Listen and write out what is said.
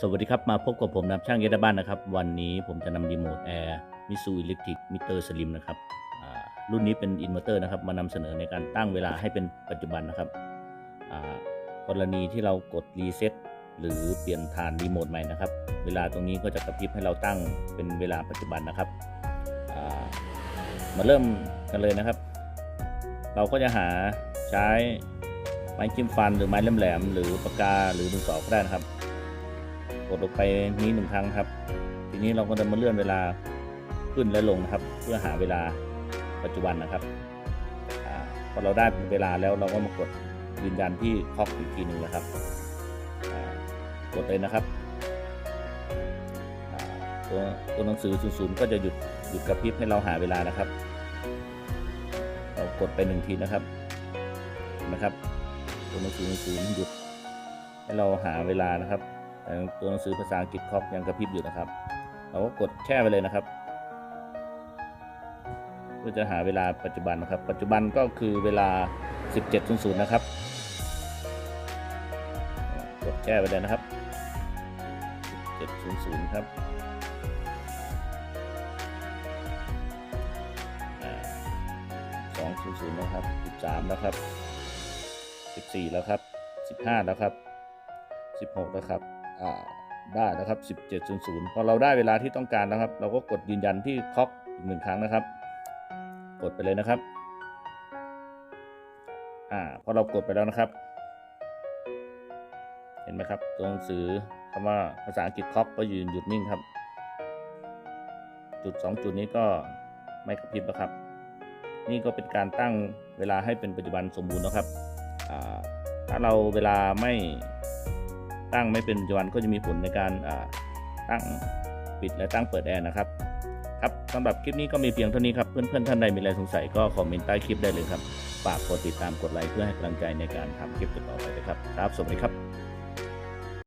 สวัสดีครับ มาพบกับผมนับช่างเยดบ้านนะครับ วันนี้ผมจะนำรีโมทแอร์มิซูอิเล็กทริกมิเตอร์สลิมนะครับรุ่นนี้เป็นอินเวอร์เตอร์นะครับ มานำเสนอในการตั้งเวลาให้เป็นปัจจุบันนะครับกรณีที่เรากดรีเซ็ตหรือเปลี่ยนฐานรีโมทใหม่นะครับ เวลาตรงนี้ก็จะกระพริบให้เราตั้งเป็นเวลาปัจจุบันนะครับามาเริ่มกันเลยนะครับ เราก็จะหาใช้ไม้จิ้มฟันหรือไม้แหลมๆหรือปากกาหรือดินสอก็ได้นะครับ ดลงไปนี้หนึ่งครั้งครับ ทีนี้เราก็จะมาเลื่อนเวลาขึ้นและลงนะครับ เพื่อหาเวลาปัจจุบันนะครับอพอเราได้เวลาแล้วเราก็มากดยืนยันที่คล็อกอีกทีหนึ่งนะครับกดเลยนะครับตัวตัวหนังสือศูนย์ก็จะหยุดหยุดกระพริบให้เราหาเวลานะครับ เรากดไปหนึ่งทีนะครับเห็นะครับตัวหนังสือศูนย์หยุดให้เราหาเวลานะครับ ตัวหนังสือภาษาอังกฤษครอบยังกระพริบอยู่นะครับ เราก็กดแช่ไปเลยนะครับเพื่อจะหาเวลาปัจจุบันนะครับ ปัจจุบันก็คือเวลา 17.00 นะครับ กดแช่ไปเลยนะครับ 17.00 ครับอ่า200แล้วครับ 13 แล้วครับ 14 แล้วครับ 15 แล้วครับ 16 แล้วครับ ได้นะครับ 17.00 พอเราได้เวลาที่ต้องการนะครับ เราก็กดยืนยันที่คล็อกอีกหนึ่งครั้งนะครับ กดไปเลยนะครับอ่าพอเรากดไปแล้วนะครับ เห็นไหมครับ ตัวหนังสือคำว่าภาษาอังกฤษคล็อกก็ยืนหยุดนิ่งครับ จุด 2 จุดนี้ก็ไม่กระพริบนะครับ นี่ก็เป็นการตั้งเวลาให้เป็นปัจจุบันสมบูรณ์นะครับอ่าถ้าเราเวลาไม่ ตั้งไม่เป็นปัจจุบันก็จะมีผลในการตั้งปิดและตั้งเปิดแอร์นะครับครับสำหรับคลิปนี้ก็มีเพียงเท่านี้ครับ เพื่อนๆท่านใดมีอะไรสงสัยก็คอมเมนต์ใต้คลิปได้เลยครับ ฝากกดติดตามกดไลค์เพื่อให้กำลังใจในการทำคลิปต่อไปนะครับ ครับ สวัสดีครับ